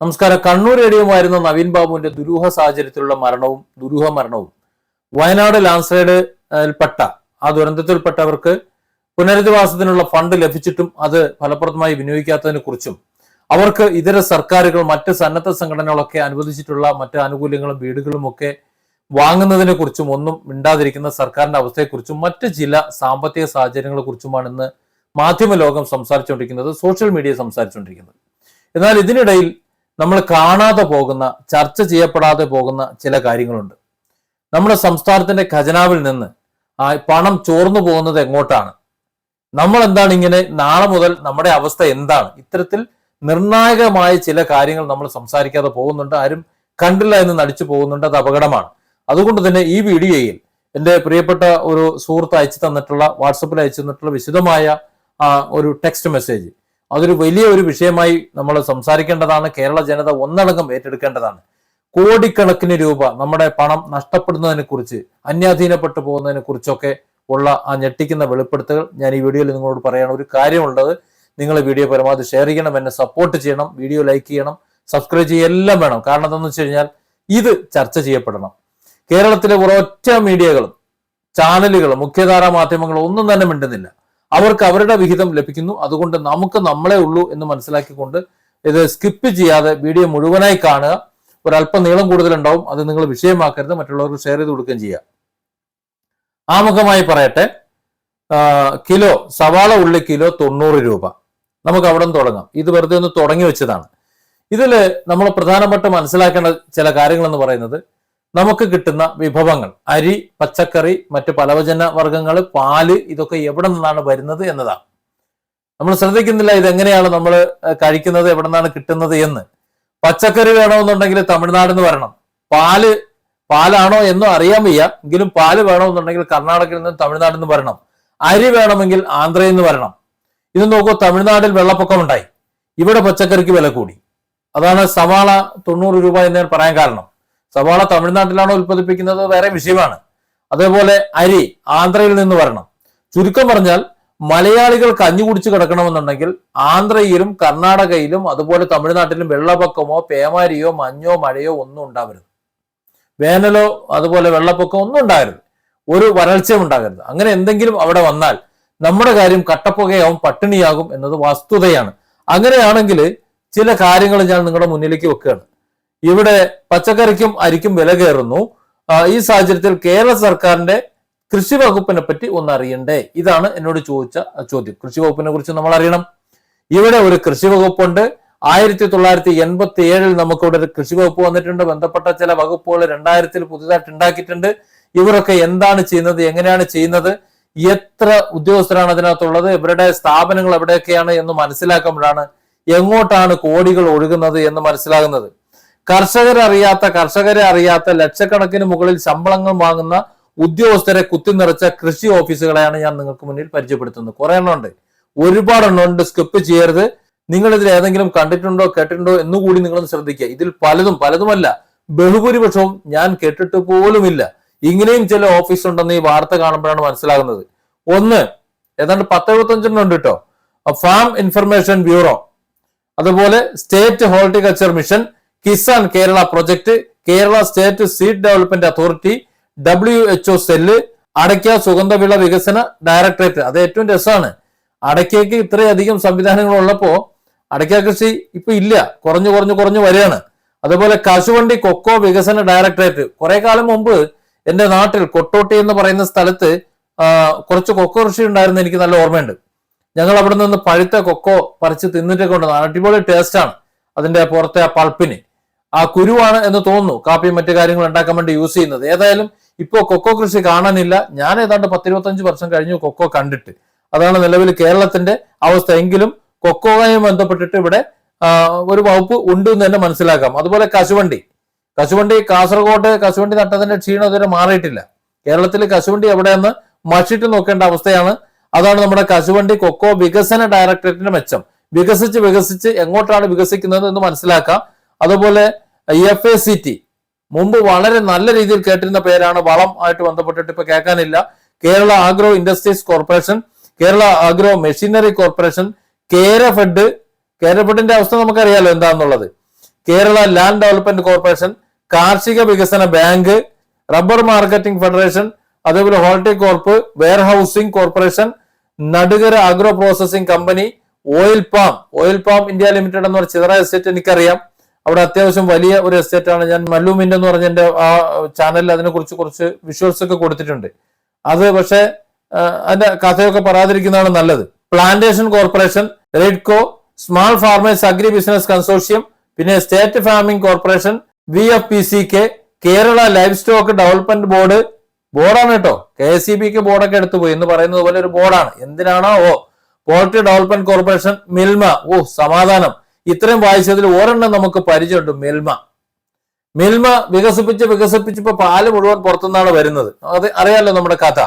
നമസ്കാരം. കണ്ണൂർ എടിയുമായിരുന്ന നവീൻ ബാബുവിന്റെ ദുരൂഹ സാഹചര്യത്തിലുള്ള മരണവും ദുരൂഹ മരണവും വയനാട് ലാൻഡ്സ്ലൈഡിൽപ്പെട്ട ആ ദുരന്തത്തിൽപ്പെട്ടവർക്ക് പുനരധിവാസത്തിനുള്ള ഫണ്ട് ലഭിച്ചിട്ടും അത് ഫലപ്രദമായി വിനിയോഗിക്കാത്തതിനെ കുറിച്ചും അവർക്ക് ഇതര സർക്കാരുകൾ മറ്റ് സന്നദ്ധ സംഘടനകളൊക്കെ അനുവദിച്ചിട്ടുള്ള മറ്റ് ആനുകൂല്യങ്ങളും വീടുകളും ഒക്കെ വാങ്ങുന്നതിനെ കുറിച്ചും ഒന്നും മിണ്ടാതിരിക്കുന്ന സർക്കാരിന്റെ അവസ്ഥയെക്കുറിച്ചും മറ്റ് ചില സാമ്പത്തിക സാഹചര്യങ്ങളെ കുറിച്ചുമാണ് ഇന്ന് മാധ്യമ ലോകം സംസാരിച്ചുകൊണ്ടിരിക്കുന്നത് സോഷ്യൽ മീഡിയ സംസാരിച്ചുകൊണ്ടിരിക്കുന്നത്. എന്നാൽ ഇതിനിടയിൽ നമ്മൾ കാണാതെ പോകുന്ന ചർച്ച ചെയ്യപ്പെടാതെ പോകുന്ന ചില കാര്യങ്ങളുണ്ട്. നമ്മുടെ സംസ്ഥാനത്തിന്റെ ഖജനാവിൽ നിന്ന് ആ പണം ചോർന്നു പോകുന്നത് എങ്ങോട്ടാണ്? നമ്മൾ എന്താണ് ഇങ്ങനെ നാളെ മുതൽ നമ്മുടെ അവസ്ഥ എന്താണ്? ഇത്തരത്തിൽ നിർണായകമായ ചില കാര്യങ്ങൾ നമ്മൾ സംസാരിക്കാതെ പോകുന്നുണ്ട്. ആരും കണ്ടില്ല എന്ന് നടിച്ചു പോകുന്നുണ്ട്. അത് അപകടമാണ്. അതുകൊണ്ട് തന്നെ ഈ വീഡിയോയിൽ എന്റെ പ്രിയപ്പെട്ട ഒരു സുഹൃത്ത് അയച്ചു തന്നിട്ടുള്ള വാട്സപ്പിൽ അയച്ചു തന്നിട്ടുള്ള വിശദമായ ഒരു ടെക്സ്റ്റ് മെസ്സേജ് അതൊരു വലിയ ഒരു വിഷയമായി നമ്മൾ സംസാരിക്കേണ്ടതാണ്. കേരള ജനത ഒന്നടങ്കം ഏറ്റെടുക്കേണ്ടതാണ്. കോടിക്കണക്കിന് രൂപ നമ്മുടെ പണം നഷ്ടപ്പെടുന്നതിനെ കുറിച്ച് അന്യാധീനപ്പെട്ടു പോകുന്നതിനെ കുറിച്ചൊക്കെ ഉള്ള ആ ഞെട്ടിക്കുന്ന വെളിപ്പെടുത്തുകൾ ഞാൻ ഈ വീഡിയോയിൽ നിങ്ങളോട് പറയാൻ ഒരു കാര്യമുള്ളത്. നിങ്ങൾ വീഡിയോ പരമാവധി ഷെയർ ചെയ്യണം എന്നെ സപ്പോർട്ട് ചെയ്യണം വീഡിയോ ലൈക്ക് ചെയ്യണം സബ്സ്ക്രൈബ് ചെയ്യുക എല്ലാം വേണം. കാരണം എന്താണെന്ന് വെച്ച് കഴിഞ്ഞാൽ ഇത് ചർച്ച ചെയ്യപ്പെടണം. കേരളത്തിലെ ഒരൊറ്റ മീഡിയകളും ചാനലുകളും മുഖ്യധാരാ മാധ്യമങ്ങളും ഒന്നും തന്നെ മിണ്ടുന്നില്ല. അവർക്ക് അവരുടെ വിഹിതം ലഭിക്കുന്നു. അതുകൊണ്ട് നമുക്ക് നമ്മളെ ഉള്ളൂ എന്ന് മനസ്സിലാക്കിക്കൊണ്ട് ഇത് സ്കിപ്പ് ചെയ്യാതെ വീഡിയോ മുഴുവനായി കാണുക. ഒരല്പം നീളം കൂടുതലുണ്ടാവും. അത് നിങ്ങൾ വിഷയമാക്കരുത്. മറ്റുള്ളവർക്ക് ഷെയർ ചെയ്ത് കൊടുക്കുകയും ചെയ്യുക ആമുഖമായി പറയട്ടെ. കിലോ സവാള ഉള്ളി കിലോ തൊണ്ണൂറ് രൂപ. നമുക്ക് അവിടെ നിന്ന് തുടങ്ങാം. ഇത് വെറുതെ ഒന്ന് തുടങ്ങി വെച്ചതാണ്. ഇതിൽ നമ്മൾ പ്രധാനപ്പെട്ട മനസ്സിലാക്കേണ്ട ചില കാര്യങ്ങൾ എന്ന് പറയുന്നത് നമുക്ക് കിട്ടുന്ന വിഭവങ്ങൾ. അരി പച്ചക്കറി മറ്റ് പലവചന വർഗങ്ങൾ പാൽ ഇതൊക്കെ എവിടെ നിന്നാണ് വരുന്നത് എന്നതാണ്. നമ്മൾ ശ്രദ്ധിക്കുന്നില്ല ഇതെങ്ങനെയാണ് നമ്മൾ കഴിക്കുന്നത് എവിടെ നിന്നാണ് കിട്ടുന്നത് എന്ന്. പച്ചക്കറി വേണമെന്നുണ്ടെങ്കിൽ തമിഴ്നാട് നിന്ന് വരണം പാൽ പാലാണോ എന്നും അറിയാൻ വയ്യ. എങ്കിലും പാൽ വേണമെന്നുണ്ടെങ്കിൽ കർണാടകയിൽ നിന്ന് തമിഴ്നാട്ടിൽ നിന്ന് വരണം. അരി വേണമെങ്കിൽ ആന്ധ്രയിൽ നിന്ന് വരണം. ഇത് നോക്കൂ തമിഴ്നാട്ടിൽ വെള്ളപ്പൊക്കം ഉണ്ടായി. ഇവിടെ പച്ചക്കറിക്ക് വില കൂടി. അതാണ് സവാള തൊണ്ണൂറ് രൂപ എന്ന് ഞാൻ പറയാൻ കാരണം. സവാള തമിഴ്നാട്ടിലാണ് ഉൽപ്പാദിപ്പിക്കുന്നത്? വേറെ വിഷയമാണ്. അതേപോലെ അരി ആന്ധ്രയിൽ നിന്ന് വരണം. ചുരുക്കം പറഞ്ഞാൽ മലയാളികൾ കഞ്ഞി കുടിച്ച് കിടക്കണമെന്നുണ്ടെങ്കിൽ ആന്ധ്രയിലും കർണാടകയിലും അതുപോലെ തമിഴ്നാട്ടിലും വെള്ളപ്പൊക്കമോ പേമാരിയോ മഞ്ഞോ മഴയോ ഒന്നും ഉണ്ടാവരുത്. വേനലോ അതുപോലെ വെള്ളപ്പൊക്കം ഒന്നും ഉണ്ടാകരുത് ഒരു വരൾച്ചയും ഉണ്ടാകരുത്. അങ്ങനെ എന്തെങ്കിലും അവിടെ വന്നാൽ നമ്മുടെ കാര്യം കട്ടപ്പുകയാവും പട്ടിണിയാകും എന്നത് വസ്തുതയാണ്. അങ്ങനെയാണെങ്കിൽ ചില കാര്യങ്ങൾ ഞാൻ നിങ്ങളുടെ മുന്നിലേക്ക് വെക്കുകയാണ്. ഇവിടെ പച്ചക്കറിക്കും അരിക്കും വില കയറുന്നു. ഈ സാഹചര്യത്തിൽ കേരള സർക്കാരിന്റെ കൃഷി വകുപ്പിനെ പറ്റി ഒന്ന് അറിയണ്ടേ ഇതാണ് എന്നോട് ചോദിച്ച ചോദ്യം. കൃഷി വകുപ്പിനെ കുറിച്ച് നമ്മൾ അറിയണം ഇവിടെ ഒരു കൃഷി വകുപ്പുണ്ട്. ആയിരത്തി തൊള്ളായിരത്തി എൺപത്തി ഏഴിൽ നമുക്കിവിടെ ഒരു കൃഷി വകുപ്പ് വന്നിട്ടുണ്ട്. ബന്ധപ്പെട്ട ചില വകുപ്പുകൾ രണ്ടായിരത്തിൽ പുതുതായിട്ട് ഉണ്ടാക്കിയിട്ടുണ്ട്. ഇവരൊക്കെ എന്താണ് ചെയ്യുന്നത്? എങ്ങനെയാണ് ചെയ്യുന്നത്? എത്ര ഉദ്യോഗസ്ഥരാണ് അതിനകത്തുള്ളത്? ഇവരുടെ സ്ഥാപനങ്ങൾ എവിടെയൊക്കെയാണ് എന്ന് മനസ്സിലാക്കുമ്പോഴാണ് എങ്ങോട്ടാണ് കോടികൾ ഒഴുകുന്നത് എന്ന് മനസ്സിലാകുന്നത്. കർഷകരെ അറിയാത്ത കർഷകരെ അറിയാത്ത ലക്ഷക്കണക്കിന് മുകളിൽ ശമ്പളങ്ങൾ വാങ്ങുന്ന ഉദ്യോഗസ്ഥരെ കുത്തി നിറച്ച കൃഷി ഓഫീസുകളെയാണ് ഞാൻ നിങ്ങൾക്ക് മുന്നിൽ പരിചയപ്പെടുത്തുന്നത്. കുറെ എണ്ണം ഉണ്ട്. ഒരുപാട് എണ്ണം ഉണ്ട്. സ്കിപ്പ് ചെയ്യരുത്. നിങ്ങൾ ഇതിൽ ഏതെങ്കിലും കണ്ടിട്ടുണ്ടോ കേട്ടിട്ടുണ്ടോ എന്നുകൂടി നിങ്ങളൊന്ന് ശ്രദ്ധിക്കുക. ഇതിൽ പലതും പലതുമല്ല. ബഹുഭൂരിപക്ഷവും ഞാൻ കേട്ടിട്ട് പോലുമില്ല. ഇങ്ങനെയും ചില ഓഫീസ് ഉണ്ടെന്ന് ഈ വാർത്ത കാണുമ്പോഴാണ് മനസ്സിലാകുന്നത്. ഒന്ന് ഏതാണ്ട് പത്തെഴുപത്തഞ്ചെണ്ണം ഉണ്ട് കേട്ടോ. Farm information bureau. അതുപോലെ state horticulture mission. Kisan Kerala project Kerala state seed development authority W H O cell അടയ്ക്ക സുഗന്ധവിള വികസന ഡയറക്ടറേറ്റ്. അത് ഏറ്റവും രസമാണ്. അടയ്ക്കയ്ക്ക് ഇത്രയധികം സംവിധാനങ്ങൾ ഉള്ളപ്പോ അടയ്ക്ക കൃഷി ഇപ്പൊ ഇല്ല. കുറഞ്ഞു കുറഞ്ഞു കുറഞ്ഞു വരികയാണ്. അതുപോലെ കശുവണ്ടി കൊക്കോ വികസന ഡയറക്ടറേറ്റ്. കുറെ കാലം മുമ്പ് എന്റെ നാട്ടിൽ കൊട്ടോട്ടി എന്ന് പറയുന്ന സ്ഥലത്ത് കുറച്ച് കൊക്കോ കൃഷി ഉണ്ടായിരുന്നു എനിക്ക് നല്ല ഓർമ്മയുണ്ട്. ഞങ്ങൾ അവിടെ നിന്ന് പഴുത്ത കൊക്കോ പറിച്ച് തിന്നിട്ടൊക്കെ ഉണ്ട്. അടിപൊളി ടേസ്റ്റ് ആണ്. അതിന്റെ പുറത്തെ ആ പൾപ്പിന് ആ കുരുവാണ് എന്ന് തോന്നുന്നു. കാപ്പിയും മറ്റു കാര്യങ്ങൾ ഉണ്ടാക്കാൻ വേണ്ടി യൂസ് ചെയ്യുന്നത്. ഏതായാലും ഇപ്പോ കൊക്കോ കൃഷി കാണാനില്ല. ഞാൻ ഏതാണ്ട് പത്തിരുപത്തഞ്ച് വർഷം കഴിഞ്ഞു കൊക്കോ കണ്ടിട്ട്. അതാണ് നിലവിൽ കേരളത്തിന്റെ അവസ്ഥ. എങ്കിലും കൊക്കോയുമായി ബന്ധപ്പെട്ടിട്ട് ഇവിടെ ഒരു വകുപ്പ് ഉണ്ട് എന്ന് തന്നെ മനസ്സിലാക്കാം. അതുപോലെ കശുവണ്ടി. കശുവണ്ടി കാസർഗോഡ് കശുവണ്ടി നട്ടതിന്റെ ക്ഷീണം ഇതുവരെ മാറിയിട്ടില്ല. കേരളത്തിൽ കശുവണ്ടി എവിടെയെന്ന് മഷിട്ട് നോക്കേണ്ട അവസ്ഥയാണ്. അതാണ് നമ്മുടെ കശുവണ്ടി കൊക്കോ വികസന ഡയറക്ടറേറ്റിന്റെ മെച്ചം. വികസിച്ച് വികസിച്ച് എങ്ങോട്ടാണ് വികസിക്കുന്നത് എന്ന് മനസ്സിലാക്കാം. അതുപോലെ എഫ് എ സി ടി മുമ്പ് വളരെ നല്ല രീതിയിൽ കേട്ടിരുന്ന പേരാണ് വളം ആയിട്ട് ബന്ധപ്പെട്ടിട്ട് ഇപ്പൊ കേൾക്കാനില്ല. Kerala agro industries corporation Kerala agro machinery corporation Kerafed കേരഫെഡിന്റെ അവസ്ഥ നമുക്കറിയാലോ എന്താണെന്നുള്ളത് കേരള ലാൻഡ് ഡെവലപ്മെന്റ് കോർപ്പറേഷൻ കാർഷിക വികസന ബാങ്ക് റബ്ബർ മാർക്കറ്റിംഗ് ഫെഡറേഷൻ അതേപോലെ Horticorp warehousing corporation Nadukara agro processing company oil palm. Oil palm India limited എന്ന് പറഞ്ഞ ചിതറ എസ്റ്റേറ്റ് എനിക്കറിയാം. അവിടെ അത്യാവശ്യം വലിയ ഒരു എസ്റ്റേറ്റ് ആണ്. ഞാൻ മല്ലു മിന്റ് എന്ന് പറഞ്ഞ എന്റെ ആ ചാനലിൽ അതിനെക്കുറിച്ച് കുറച്ച് വിഷ്വൽസ് ഒക്കെ കൊടുത്തിട്ടുണ്ട്. അത് പക്ഷേ അതിന്റെ കഥയൊക്കെ പറയാതിരിക്കുന്നതാണ് നല്ലത്. Plantation corporation Raidco small farmers agri business consortium പിന്നെ state farming corporation V F P C K Kerala livestock development board ബോർഡാണ് കേട്ടോ. കെ എസ് സി ബിക്ക് ബോർഡൊക്കെ എടുത്തു പോയി. എന്ന് പറയുന്നത് പോലെ ഒരു ബോർഡാണ് എന്തിനാണോ? ഓ പോൾട്രി ഡെവലപ്മെന്റ് കോർപ്പറേഷൻ മിൽമ. ഓ സമാധാനം. ഇത്രയും വായിച്ചതിൽ ഒരെണ്ണം നമുക്ക് പരിചയമുണ്ട് മിൽമ. മിൽമ വികസിപ്പിച്ച് വികസിപ്പിച്ച് ഇപ്പൊ പാൽ മുഴുവൻ പുറത്തുനിന്നാണ് വരുന്നത്. അത് അറിയാലോ നമ്മുടെ കഥ.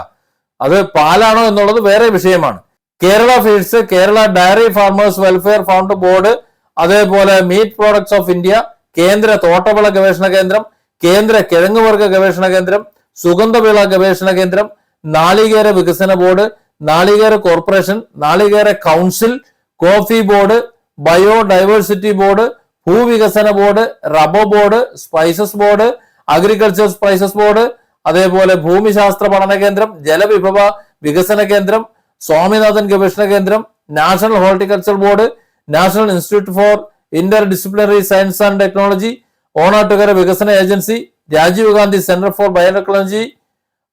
അത് പാലാണോ എന്നുള്ളത് വേറെ വിഷയമാണ്. Kerala feeds Kerala dairy farmers welfare fund board അതേപോലെ മീറ്റ് പ്രോഡക്ട്സ് ഓഫ് ഇന്ത്യ കേന്ദ്ര തോട്ടവിള ഗവേഷണ കേന്ദ്രം കേന്ദ്ര കിഴങ്ങുവർഗ ഗവേഷണ കേന്ദ്രം സുഗന്ധവിള ഗവേഷണ കേന്ദ്രം നാളികേര വികസന ബോർഡ് നാളികേര കോർപ്പറേഷൻ നാളികേര council coffee board biodiversity board ഭൂവികസന board rubber board spices board agriculture spices board അതേപോലെ ഭൂമിശാസ്ത്ര പഠന കേന്ദ്രം ജലവിഭവ വികസന കേന്ദ്രം സ്വാമിനാഥൻ ഗവേഷണ കേന്ദ്രം national horticulture board national institute for interdisciplinary science and technology Onattukara വികസന agency Rajiv Gandhi centre for biotechnology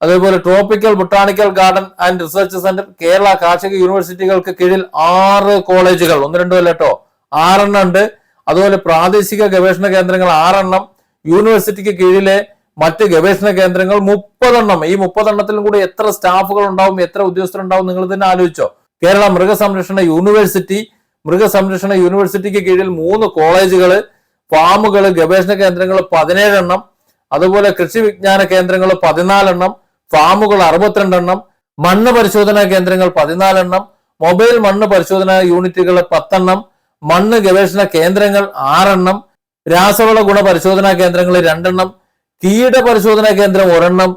അതേപോലെ tropical botanical garden and research centre Kerala കാർഷിക യൂണിവേഴ്സിറ്റികൾക്ക് കീഴിൽ ആറ് കോളേജുകൾ. ഒന്ന് രണ്ടു അല്ല കേട്ടോ ആറെണ്ണം ഉണ്ട്. അതുപോലെ പ്രാദേശിക ഗവേഷണ കേന്ദ്രങ്ങൾ ആറെണ്ണം. യൂണിവേഴ്സിറ്റിക്ക് കീഴിലെ മറ്റ് ഗവേഷണ കേന്ദ്രങ്ങൾ മുപ്പതെണ്ണം. ഈ മുപ്പതെണ്ണത്തിലും കൂടി എത്ര സ്റ്റാഫുകൾ ഉണ്ടാവും എത്ര ഉദ്യോഗസ്ഥരുണ്ടാവും നിങ്ങൾ തന്നെ ആലോചിച്ചോ. കേരള മൃഗസംരക്ഷണ യൂണിവേഴ്സിറ്റി മൃഗസംരക്ഷണ യൂണിവേഴ്സിറ്റിക്ക് കീഴിൽ മൂന്ന് കോളേജുകൾ ഫാമുകൾ ഗവേഷണ കേന്ദ്രങ്ങൾ പതിനേഴെണ്ണം. അതുപോലെ കൃഷി വിജ്ഞാന കേന്ദ്രങ്ങൾ പതിനാലെണ്ണം. ഫാമുകൾ അറുപത്തിരണ്ടെണ്ണം മണ്ണ് പരിശോധനാ കേന്ദ്രങ്ങൾ പതിനാലെണ്ണം മൊബൈൽ മണ്ണ് പരിശോധനാ യൂണിറ്റുകൾ പത്തെണ്ണം മണ്ണ് ഗവേഷണ കേന്ദ്രങ്ങൾ ആറെണ്ണം രാസവള ഗുണ പരിശോധനാ കേന്ദ്രങ്ങൾ രണ്ടെണ്ണം കീട പരിശോധനാ കേന്ദ്രം ഒരെണ്ണം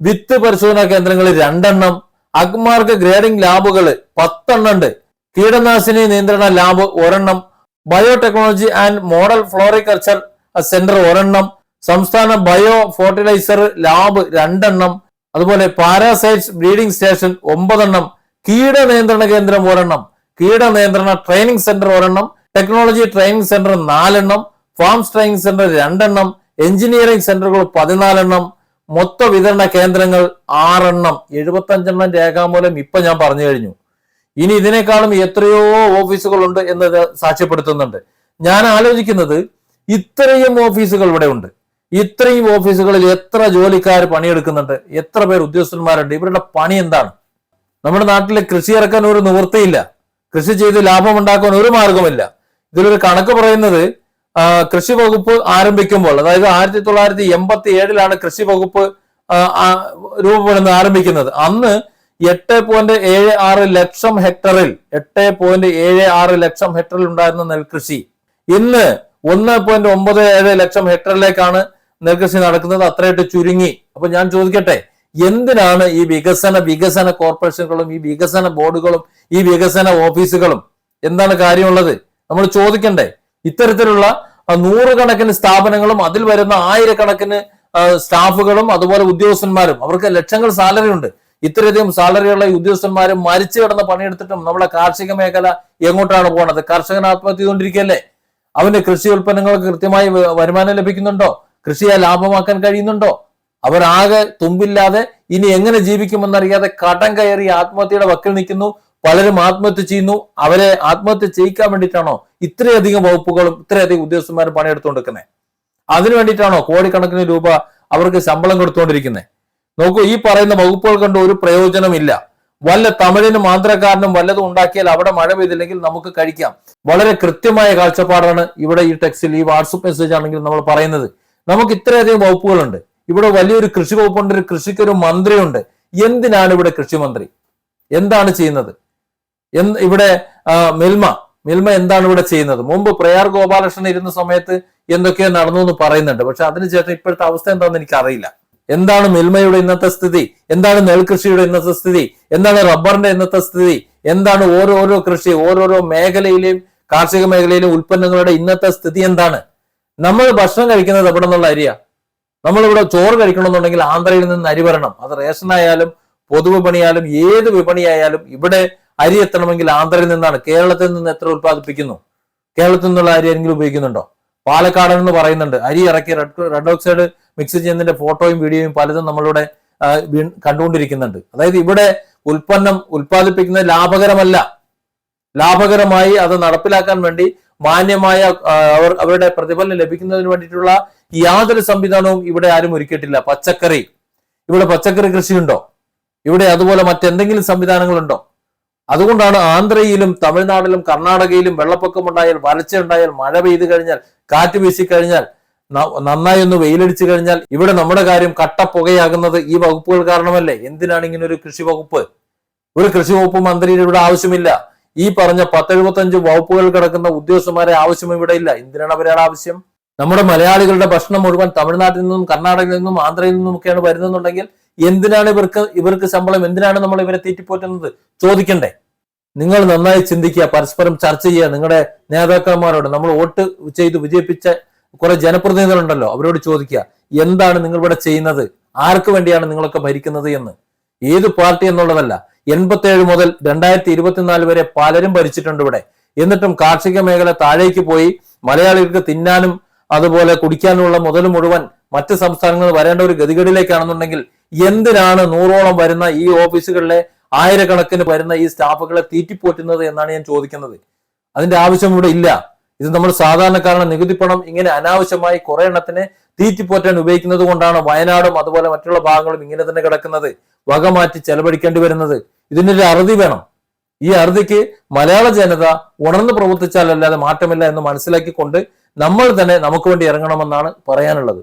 വിത്ത് പരിശോധനാ കേന്ദ്രങ്ങൾ രണ്ടെണ്ണം അഗ്മാർഗ് ഗ്രേഡിംഗ് ലാബുകൾ പത്തെണ്ണം ഉണ്ട് കീടനാശിനി നിയന്ത്രണ ലാബ് ഒരെണ്ണം biotechnology and model floriculture centre ഒരെണ്ണം സംസ്ഥാന ബയോ ഫോർട്ടിലൈസർ ലാബ് രണ്ടെണ്ണം അതുപോലെ പാരാസൈറ്റ്സ് ബ്രീഡിംഗ് സ്റ്റേഷൻ ഒമ്പതെണ്ണം കീട നിയന്ത്രണ കേന്ദ്രം ഒരെണ്ണം കീട നിയന്ത്രണ ട്രെയിനിങ് സെന്റർ ഒരെണ്ണം ടെക്നോളജി ട്രെയിനിങ് സെന്റർ നാലെണ്ണം ഫാംസ് ട്രെയിനിങ് സെന്റർ രണ്ടെണ്ണം എഞ്ചിനീയറിംഗ് സെന്ററുകൾ പതിനാലെണ്ണം മൊത്ത വിതരണ കേന്ദ്രങ്ങൾ ആറെണ്ണം. എഴുപത്തഞ്ചെണ്ണം രേഖാമൂലം ഇപ്പൊ ഞാൻ പറഞ്ഞു കഴിഞ്ഞു. ഇനി ഇതിനേക്കാളും എത്രയോ ഓഫീസുകളുണ്ട് എന്നത് സാക്ഷ്യപ്പെടുത്തുന്നുണ്ട്. ഞാൻ ആലോചിക്കുന്നത് ഇത്രയും ഓഫീസുകൾ ഇവിടെ ഉണ്ട്. ഇത്രയും ഓഫീസുകളിൽ എത്ര ജോലിക്കാർ പണിയെടുക്കുന്നുണ്ട് എത്ര പേർ ഉദ്യോഗസ്ഥന്മാരുണ്ട് ഇവരുടെ പണി എന്താണ്? നമ്മുടെ നാട്ടിലെ കൃഷി ഇറക്കാൻ ഒരു നിവൃത്തിയില്ല. കൃഷി ചെയ്ത് ലാഭം ഉണ്ടാക്കാൻ ഒരു മാർഗമില്ല ഇതിലൊരു കണക്ക് പറയുന്നത് കൃഷി വകുപ്പ് ആരംഭിക്കുമ്പോൾ അതായത് ആയിരത്തി തൊള്ളായിരത്തി എൺപത്തി ഏഴിലാണ് കൃഷി വകുപ്പ് രൂപപ്പെടുന്നത് ആരംഭിക്കുന്നത്. അന്ന് എട്ട് പോയിന്റ് ഏഴ് ആറ് ലക്ഷം ഹെക്ടറിൽ എട്ട് പോയിന്റ് ഏഴ് ആറ് ലക്ഷം ഹെക്ടറിൽ ഉണ്ടായിരുന്ന നെൽകൃഷി. ഇന്ന് ഒന്ന് പോയിന്റ് ഒമ്പത് ഏഴ് ലക്ഷം ഹെക്ടറിലേക്കാണ് നെൽകൃഷി നടക്കുന്നത് അത്രയായിട്ട് ചുരുങ്ങി. അപ്പൊ ഞാൻ ചോദിക്കട്ടെ എന്തിനാണ് ഈ വികസന വികസന കോർപ്പറേഷനുകളും ഈ വികസന ബോർഡുകളും ഈ വികസന ഓഫീസുകളും? എന്താണ് കാര്യമുള്ളത്? നമ്മൾ ചോദിക്കണ്ടേ ഇത്തരത്തിലുള്ള നൂറുകണക്കിന് സ്ഥാപനങ്ങളും അതിൽ വരുന്ന ആയിരക്കണക്കിന് സ്റ്റാഫുകളും അതുപോലെ ഉദ്യോഗസ്ഥന്മാരും അവർക്ക് ലക്ഷങ്ങൾ സാലറി ഉണ്ട്. ഇത്രയധികം സാലറിയുള്ള ഈ ഉദ്യോഗസ്ഥന്മാരും മരിച്ചു കിടന്ന് പണിയെടുത്തിട്ടും നമ്മുടെ കാർഷിക മേഖല എങ്ങോട്ടാണ് പോകുന്നത് കർഷകൻ ആത്മഹത്യ ചെയ്തുകൊണ്ടിരിക്കുകയല്ലേ? അവന്റെ കൃഷി ഉൽപ്പന്നങ്ങൾക്ക് കൃത്യമായി വരുമാനം ലഭിക്കുന്നുണ്ടോ? കൃഷിയെ ലാഭമാക്കാൻ കഴിയുന്നുണ്ടോ? അവരാകെ തുമ്പില്ലാതെ ഇനി എങ്ങനെ ജീവിക്കുമെന്നറിയാതെ കടം കയറി ആത്മഹത്യയുടെ വക്കിൽ നിൽക്കുന്നു. പലരും ആത്മഹത്യ ചെയ്യുന്നു. അവരെ ആത്മഹത്യ ചെയ്യിക്കാൻ വേണ്ടിയിട്ടാണോ ഇത്രയധികം വകുപ്പുകളും ഇത്രയധികം ഉദ്യോഗസ്ഥന്മാരും പണിയെടുത്തുകൊണ്ടിരിക്കുന്നത് അതിനു വേണ്ടിയിട്ടാണോ കോടിക്കണക്കിന് രൂപ അവർക്ക് ശമ്പളം കൊടുത്തുകൊണ്ടിരിക്കുന്നത് നോക്കൂ ഈ പറയുന്ന വകുപ്പുകൾ കൊണ്ട് ഒരു പ്രയോജനമില്ല. വല്ല തമിഴിനും ആന്ധ്രക്കാരനും വല്ലതും ഉണ്ടാക്കിയാൽ അവിടെ മഴ പെയ്തില്ലെങ്കിൽ നമുക്ക് കഴിക്കാം. വളരെ കൃത്യമായ കാഴ്ചപ്പാടാണ് ഇവിടെ ഈ ടെക്സ്റ്റിൽ ഈ വാട്സപ്പ് മെസ്സേജ് ആണെങ്കിൽ നമ്മൾ പറയുന്നത്. നമുക്ക് ഇത്രയധികം വകുപ്പുകളുണ്ട്. ഇവിടെ വലിയൊരു കൃഷി വകുപ്പുണ്ട് ഒരു കൃഷിക്ക് ഒരു മന്ത്രിയുണ്ട്. എന്തിനാണ് ഇവിടെ കൃഷിമന്ത്രി? എന്താണ് ചെയ്യുന്നത്? എന്ത് ഇവിടെ മിൽമ മിൽമ എന്താണ് ഇവിടെ ചെയ്യുന്നത്? മുമ്പ് പ്രയാർ ഗോപാലകൃഷ്ണൻ ഇരുന്ന സമയത്ത് എന്തൊക്കെയോ നടന്നു എന്ന് പറയുന്നുണ്ട്. പക്ഷെ അതിനുശേഷം ഇപ്പോഴത്തെ അവസ്ഥ എന്താണെന്ന് എനിക്കറിയില്ല. എന്താണ് മിൽമയുടെ ഇന്നത്തെ സ്ഥിതി? എന്താണ് നെൽകൃഷിയുടെ ഇന്നത്തെ സ്ഥിതി? എന്താണ് റബ്ബറിന്റെ ഇന്നത്തെ സ്ഥിതി? എന്താണ് ഓരോരോ കൃഷി ഓരോരോ മേഖലയിലെയും കാർഷിക മേഖലയിലെയും ഉൽപ്പന്നങ്ങളുടെ ഇന്നത്തെ സ്ഥിതി എന്താണ്? നമ്മൾ ഭക്ഷണം കഴിക്കുന്നത് എവിടെ നിന്നുള്ള അരിയാ? നമ്മളിവിടെ ചോറ് കഴിക്കണമെന്നുണ്ടെങ്കിൽ ആന്ധ്രയിൽ നിന്ന് അരി വരണം. അത് റേഷനായാലും പൊതുവിപണിയായാലും ഏത് വിപണിയായാലും ഇവിടെ അരി എത്തണമെങ്കിൽ ആന്ധ്രയിൽ നിന്നാണ്. കേരളത്തിൽ നിന്ന് എത്ര ഉത്പാദിപ്പിക്കുന്നു കേരളത്തിൽ നിന്നുള്ള അരി ആരെങ്കിലും ഉപയോഗിക്കുന്നുണ്ടോ? പാലക്കാട് എന്ന് പറയുന്നുണ്ട്. അരി ഇറക്കി റെഡ് റെഡ് ഓക്സൈഡ് മിക്സ് ചെയ്യുന്നതിന്റെ ഫോട്ടോയും വീഡിയോയും പലതും നമ്മളിവിടെ കണ്ടുകൊണ്ടിരിക്കുന്നുണ്ട്. അതായത് ഇവിടെ ഉൽപ്പന്നം ഉൽപ്പാദിപ്പിക്കുന്നത് ലാഭകരമല്ല. ലാഭകരമായി അത് നടപ്പിലാക്കാൻ വേണ്ടി മാന്യമായ അവർ അവരുടെ പ്രതിഫലനം ലഭിക്കുന്നതിന് വേണ്ടിയിട്ടുള്ള യാതൊരു സംവിധാനവും ഇവിടെ ആരും ഒരുക്കിയിട്ടില്ല. പച്ചക്കറി. ഇവിടെ പച്ചക്കറി കൃഷിയുണ്ടോ? ഇവിടെ അതുപോലെ മറ്റെന്തെങ്കിലും സംവിധാനങ്ങളുണ്ടോ? അതുകൊണ്ടാണ് ആന്ധ്രയിലും തമിഴ്നാട്ടിലും കർണാടകയിലും വെള്ളപ്പൊക്കം ഉണ്ടായാൽ വരച്ച വരൾച്ചയുണ്ടായാൽ മഴ പെയ്തു കഴിഞ്ഞാൽ കാറ്റ് വീശിക്കഴിഞ്ഞാൽ കഴിഞ്ഞാൽ നന്നായി ഒന്ന് വെയിലടിച്ചു കഴിഞ്ഞാൽ ഇവിടെ നമ്മുടെ കാര്യം കട്ടപ്പുകയാകുന്നത് ഈ വകുപ്പുകൾ കാരണമല്ലേ? എന്തിനാണ് ഇങ്ങനെ ഒരു കൃഷി വകുപ്പ്? ഒരു കൃഷി വകുപ്പ് മന്ത്രിയുടെ ഇവിടെ ആവശ്യമില്ല. ഈ പറഞ്ഞ പത്തെഴുപത്തഞ്ച് വകുപ്പുകൾ കിടക്കുന്ന ഉദ്യോഗസ്ഥന്മാരെ ആവശ്യം ഇവിടെ ഇല്ല. എന്തിനാണ് അവരുടെ ആവശ്യം? നമ്മുടെ മലയാളികളുടെ ഭക്ഷണം മുഴുവൻ തമിഴ്നാട്ടിൽ നിന്നും കർണാടകയിൽ നിന്നും ആന്ധ്രയിൽ നിന്നും ഒക്കെയാണ് വരുന്നെന്നുണ്ടെങ്കിൽ എന്തിനാണ് ഇവർക്ക് ഇവർക്ക് ശമ്പളം? എന്തിനാണ് നമ്മൾ ഇവരെ തീറ്റിപ്പോറ്റുന്നത്? ചോദിക്കണ്ടേ. നിങ്ങൾ നന്നായി ചിന്തിക്കുക പരസ്പരം ചർച്ച ചെയ്യുക. നിങ്ങളുടെ നേതാക്കന്മാരോട് നമ്മൾ വോട്ട് ചെയ്ത് വിജയിപ്പിച്ച കുറെ ജനപ്രതിനിധികളുണ്ടല്ലോ അവരോട് ചോദിക്കുക എന്താണ് നിങ്ങൾ ഇവിടെ ചെയ്യുന്നത്? ആർക്ക് വേണ്ടിയാണ് നിങ്ങളൊക്കെ ഭരിക്കുന്നത് എന്ന്? ഏത് പാർട്ടി എന്നുള്ളതല്ല. എൺപത്തേഴ് മുതൽ രണ്ടായിരത്തി ഇരുപത്തിനാല് വരെ പലരും ഭരിച്ചിട്ടുണ്ട് ഇവിടെ. എന്നിട്ടും കാർഷിക മേഖല താഴേക്ക് പോയി മലയാളികൾക്ക് തിന്നാനും അതുപോലെ കുടിക്കാനുമുള്ള മുതൽ മുഴുവൻ മറ്റ് സംസ്ഥാനങ്ങളിൽ വരേണ്ട ഒരു ഗതികേടിലേക്കാണെന്നുണ്ടെങ്കിൽ എന്തിനാണ് നൂറോളം വരുന്ന ഈ ഓഫീസുകളിലെ ആയിരക്കണക്കിന് വരുന്ന ഈ സ്റ്റാഫുകളെ തീറ്റിപ്പോറ്റുന്നത് എന്നാണ് ഞാൻ ചോദിക്കുന്നത്. അതിന്റെ ആവശ്യം ഇവിടെ ഇല്ല. ഇത് നമ്മൾ സാധാരണക്കാരുടെ നികുതി പണം ഇങ്ങനെ അനാവശ്യമായി കുറെ എണ്ണത്തിനെ തീറ്റിപ്പോറ്റാൻ ഉപയോഗിക്കുന്നത് കൊണ്ടാണ് വയനാടും അതുപോലെ മറ്റുള്ള ഭാഗങ്ങളും ഇങ്ങനെ തന്നെ കിടക്കുന്നത്. വകമാറ്റി ചെലവഴിക്കേണ്ടി വരുന്നത്. ഇതിനൊരു അറുതി വേണം. ഈ അറുതിക്ക് മലയാള ജനത ഉണർന്ന് പ്രവർത്തിച്ചാലല്ലാതെ മാറ്റമില്ല എന്ന് മനസ്സിലാക്കിക്കൊണ്ട് നമ്മൾ തന്നെ നമുക്ക് വേണ്ടി ഇറങ്ങണമെന്നാണ് പറയാനുള്ളത്.